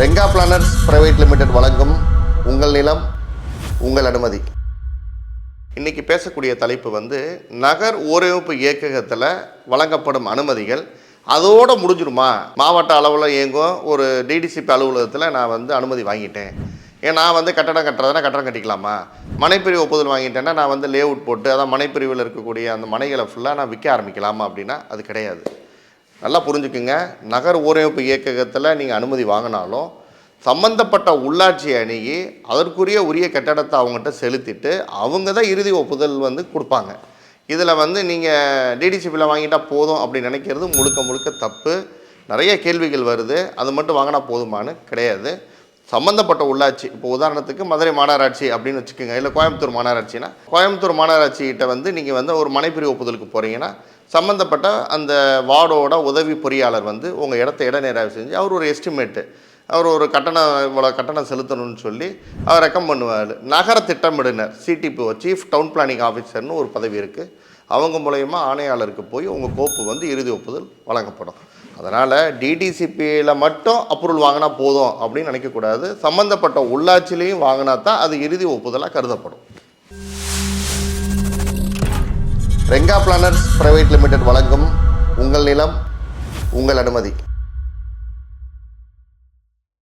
Renga planners private limited வழங்கும் உங்கள் நிலம் உங்கள் அனுமதி. இன்னைக்கு பேசக்கூடிய தலைப்பு வந்து நகர் ஓரமைப்பு இயக்ககத்தில் வழங்கப்படும் அனுமதிகள். அதோட முடிஞ்சிருமா? மாவட்ட அளவில் இயங்கும் ஒரு டிடிசிபி அலுவலகத்தில் நான் வந்து அனுமதி வாங்கிட்டேன். ஏன் நான் வந்து கட்டடம் கட்டுறதுனா கட்டடம் கட்டிக்கலாமா? மனைப்பிரிவு ஒப்புதல் வாங்கிட்டேன்னா நான் வந்து லே அவுட் போட்டு அதான் மனைப்பிரிவில் இருக்கக்கூடிய அந்த மனைகளை ஃபுல்லாக நான் விற்க ஆரம்பிக்கலாமா அப்படின்னா அது கிடையாது. நல்லா புரிஞ்சுக்குங்க. நகர் ஓரமைப்பு இயக்ககத்தில் நீங்கள் அனுமதி வாங்கினாலும் சம்பந்தப்பட்ட உள்ளாட்சி அணுகி அதற்குரிய உரிய கட்டடத்தை அவங்ககிட்ட செலுத்திட்டு அவங்க தான் இறுதி ஒப்புதல் வந்து கொடுப்பாங்க. இதில் வந்து நீங்கள் டிடிசிபியில் வாங்கிட்டால் போதும் அப்படி நினைக்கிறது முழுக்க முழுக்க தப்பு. நிறைய கேள்விகள் வருது. அது மட்டும் வாங்கினா போதுமானு கிடையாது. சம்மந்தப்பட்ட உள்ளாட்சி இப்போ உதாரணத்துக்கு மதுரை மாநகராட்சி அப்படின்னு வச்சுக்கோங்க. இல்லை கோயம்புத்தூர் மாநகராட்சினா கோயம்புத்தூர் மாநகராட்சிகிட்ட வந்து நீங்கள் வந்து ஒரு மனைப்பிரிவு ஒப்புதலுக்கு போகிறீங்கன்னா சம்மந்தப்பட்ட அந்த வார்டோட உதவி பொறியாளர் வந்து உங்கள் இடத்த இடநேராக செஞ்சு அவர் ஒரு எஸ்டிமேட்டு அவர் ஒரு கட்டணம் இவ்வளோ கட்டணம் செலுத்தணும்னு சொல்லி அவர் ரெக்கம் பண்ணுவார். நகர திட்டமிடுனர். சிடிபிஓ சீஃப் டவுன் பிளானிங் ஆஃபீஸர்னு ஒரு பதவி இருக்குது அவங்க மூலயமா ஆணையாளருக்கு போய் உங்கள் கோப்பு வந்து இறுதி ஒப்புதல் வழங்கப்படும். அதனால் டிடிசிபியில் மட்டும் அப்ரூவல் வாங்கினா போதும் அப்படின்னு நினைக்கக்கூடாது சம்மந்தப்பட்ட உள்ளாட்சியிலையும் வாங்கினா தான் அது இறுதி ஒப்புதலாக கருதப்படும். ரெங்கா பிளானர்ஸ் பிரைவேட் லிமிடெட் வழங்கும்